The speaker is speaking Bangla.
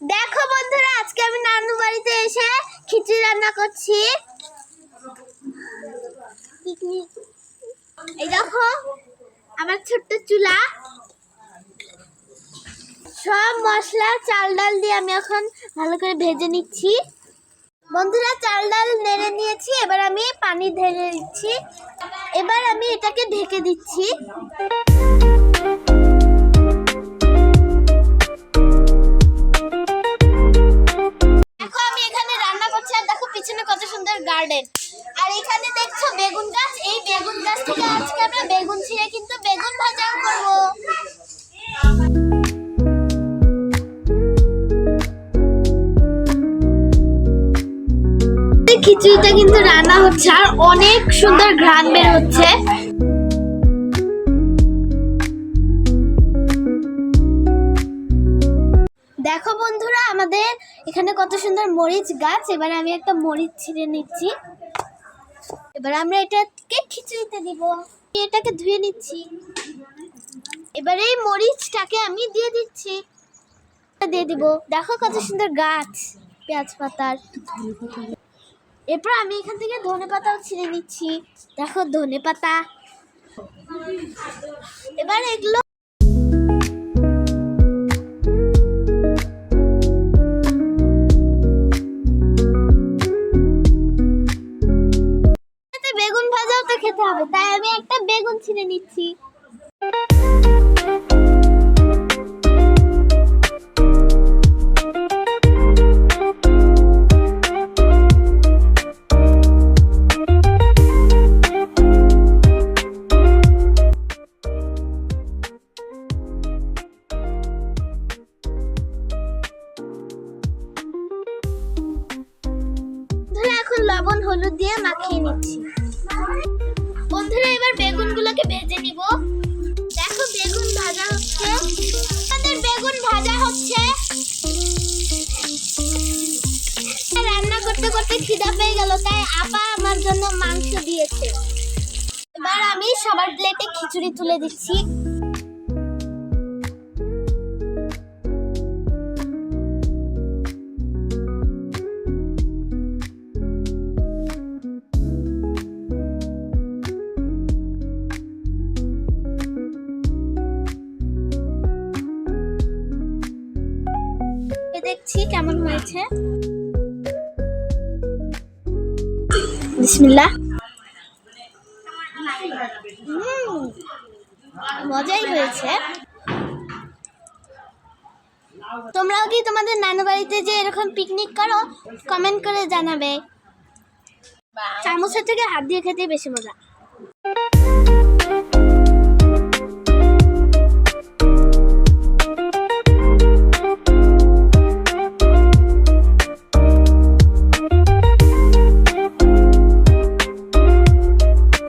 দেখো বন্ধুরা, আজকে আমি নানু বাড়িতে এসে খিচুড়ি রান্না করছি। এই দেখো, আমার ছোট্ট চুলা। সব মশলা, চাল ডাল দিয়ে আমি এখন ভালো করে ভেজে নিচ্ছি। বন্ধুরা, চাল ডাল নেড়ে নিয়েছি, এবার আমি পানি ঢেলে দিচ্ছি। এবার আমি এটাকে ঢেকে দিচ্ছি। গার্ডেন আর এখানে দেখছ বেগুন গাছ, এই বেগুন গাছ থেকে আজকে আমরা বেগুন ছিঁড়ে কিন্তু বেগুন ভাজাও করব। খিচুড়িটা কিন্তু রান্না হচ্ছে আর অনেক সুন্দর ঘ্রাণ বের হচ্ছে। দেখো বন্ধুরা, আমাদের এখানে কত সুন্দর মরিচ গাছ, এবার আমি একটা মরিচ ছিঁড়ে নিচ্ছি। এবার আমরা এটাকে খিচুড়িতে দিব। এটাকে ধুয়ে নিচ্ছি। এবার এই মরিচটাকে আমি দিয়ে দিচ্ছি। দিয়ে দিব। দেখো কত সুন্দর গাছ, পেঁয়াজ পাতার। এরপর আমি এখান থেকে ধনে পাতাও ছিঁড়ে নিচ্ছি। দেখো ধনে পাতা। এবার এগুলো খেতে হবে তাই আমি একটা বেগুন ছিঁড়ে নিচ্ছি। এখন লবণ হলুদ দিয়ে মাখিয়ে নিচ্ছি। বেগুনগুলোকে ভেজে নিব। দেখো বেগুন ভাজা হচ্ছে। আমাদের বেগুন ভাজা হচ্ছে। রান্না করতে করতে খিদা পেয়ে গেল, তাই আপা আমার জন্য মাংস দিয়েছে। এবার আমি সবার প্লেটে খিচুড়ি তুলে দিচ্ছি। দেখছি কেমন হয়েছে। মজাই হয়েছে। তোমরাও কি তোমাদের নানু বাড়িতে যে এরকম পিকনিক করো কমেন্ট করে জানাবে। চামচের থেকে হাত দিয়ে খেতে বেশি মজা।